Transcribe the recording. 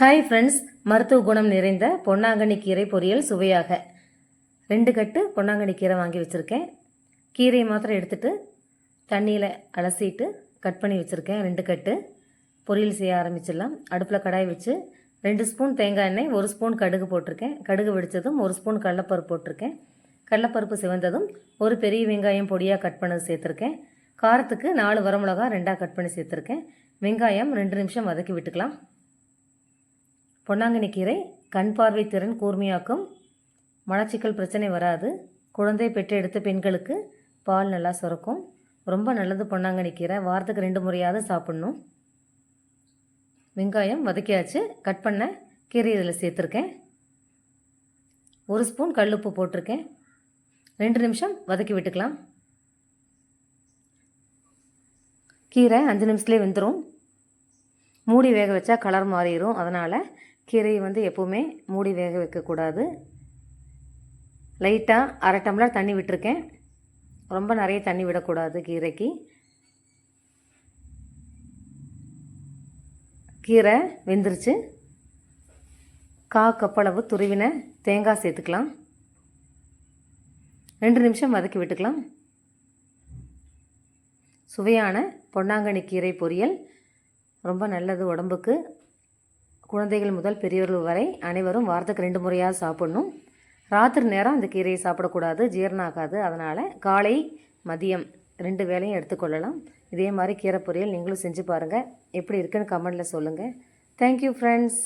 Hi friends மருத்துவ குணம் நிறைந்த பொன்னாங்கண்ணி கீரை பொரியல் சுவையாக. ரெண்டு கட்டு பொன்னாங்கண்ணி கீரை வாங்கி வச்சுருக்கேன். கீரையை மாத்திரம் எடுத்துட்டு தண்ணியில் அலசிட்டு கட் பண்ணி வச்சுருக்கேன். ரெண்டு கட்டு. பொரியல் செய்ய ஆரம்பிச்சிடலாம். அடுப்பில் கடாய் வச்சு ரெண்டு ஸ்பூன் தேங்காய் எண்ணெய் ஒரு ஸ்பூன் கடுகு போட்டிருக்கேன். கடுகு வெடித்ததும் ஒரு ஸ்பூன் கடலப்பருப்பு போட்டிருக்கேன். கடலப்பருப்பு சிவந்ததும் ஒரு பெரிய வெங்காயம் பொடியாக கட் பண்ணது சேர்த்துருக்கேன். காரத்துக்கு நாலு வரமிளகா ரெண்டாக கட் பண்ணி சேர்த்துருக்கேன். வெங்காயம் ரெண்டு நிமிஷம் வதக்கி விட்டுக்கலாம். பொன்னாங்கண்ணி கீரை கண் பார்வை திறன் கூர்மையாக்கும் மலச்சிக்கல் பிரச்சனை வராது குழந்தை பெற்றெடுத்த பெண்களுக்கு பால் நல்லா சுரக்கும். ரொம்ப நல்லது பொன்னாங்கண்ணி கீரை வாரத்துக்கு ரெண்டு முறையாவது சாப்பிட்ணும். வெங்காயம் வதக்கியாச்சு. கட் பண்ண கீரை இதில் சேர்த்துருக்கேன். ஒரு ஸ்பூன் கல்லுப்பு போட்டிருக்கேன். ரெண்டு நிமிஷம் வதக்கி விட்டுக்கலாம். கீரை அஞ்சு நிமிஷத்துலேயே வெந்துடும் மூடி வேக வச்சா கலர் மாறிடும் அதனால் கீரையை வந்து எப்போவுமே மூடி வேக வைக்கக்கூடாது. லைட்டாக அரை டம்ளர் தண்ணி விட்டுருக்கேன். ரொம்ப நிறைய தண்ணி விடக்கூடாது கீரைக்கு. கீரை வெந்துருச்சு. கா கப்பளவு துருவின தேங்காய் சேர்த்துக்கலாம். ரெண்டு நிமிஷம் வதக்கி விட்டுக்கலாம். சுவையான பொன்னாங்கண்ணி கீரை பொரியல். ரொம்ப நல்லது உடம்புக்கு. குழந்தைகள் முதல் பெரியவர்கள் வரை அனைவரும் வாரத்துக்கு ரெண்டு முறையாக சாப்பிடணும். ராத்திரி நேரம் அந்த கீரையை சாப்பிடக்கூடாது ஜீரணம் ஆகாது அதனால் காலை மதியம் ரெண்டு வேலையும் எடுத்துக்கொள்ளலாம். இதே மாதிரி கீரை பொரியல் நீங்களும் செஞ்சு பாருங்கள் எப்படி இருக்குன்னு கமெண்டில் சொல்லுங்கள் தேங்க்யூ ஃப்ரெண்ட்ஸ்